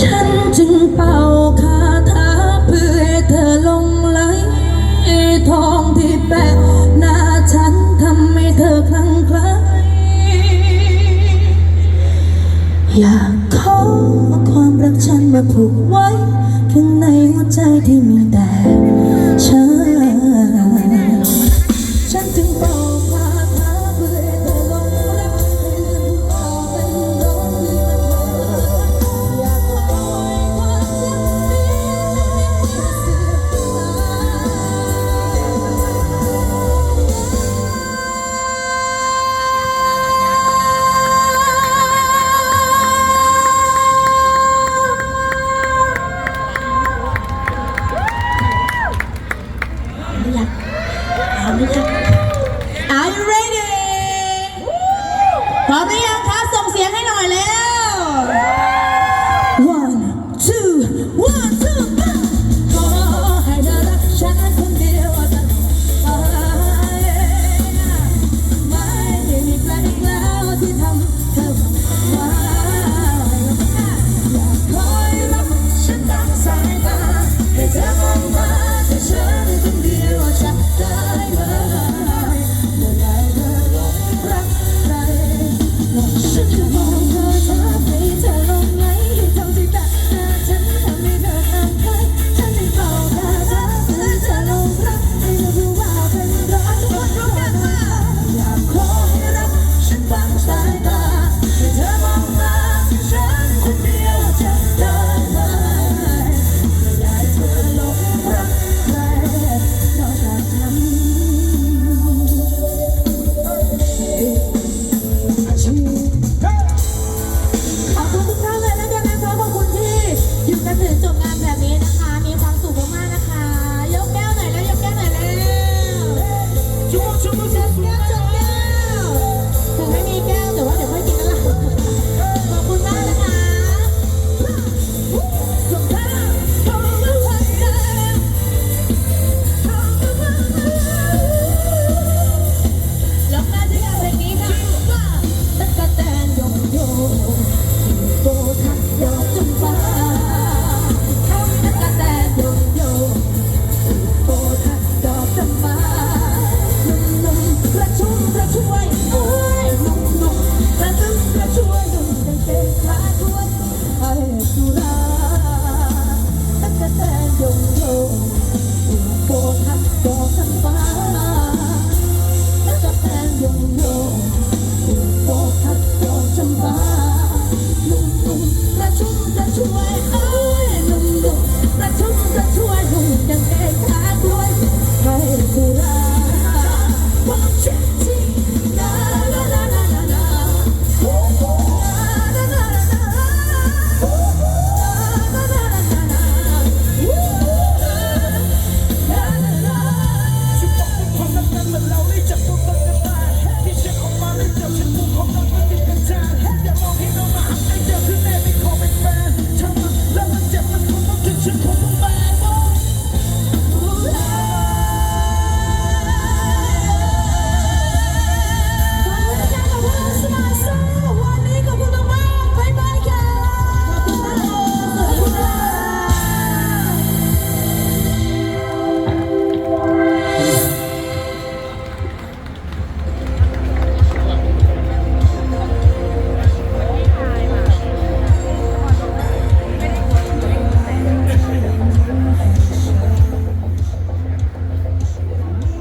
ฉันจึงเป่าคาถาเพื่อเธอลงไหลทองที่แปะหน้าฉันทำให้เธอคลั่งคล้ายอยากขอความรักฉันมาผูกไว้ข้างในหัวใจที่มี พร้อมไหรือยังคะส่งเสียงให้หน่อยแล้ว to what